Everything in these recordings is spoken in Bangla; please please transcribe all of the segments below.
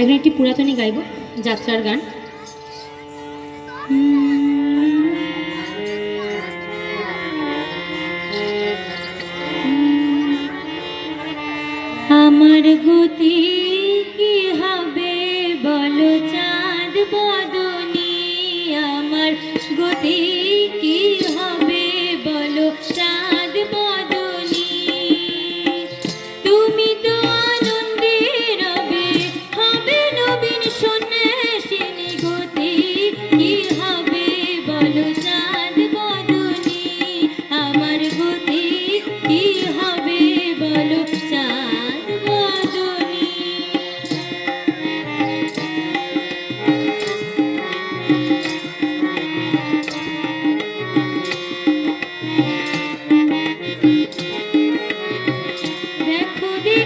এখন একটি পুরাতনই গাইব, যাত্রার গান। আমার গতি কি হবে বলো চাঁদ বদনি? আমার গতি কি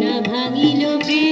না ভাঙিল প্রেম।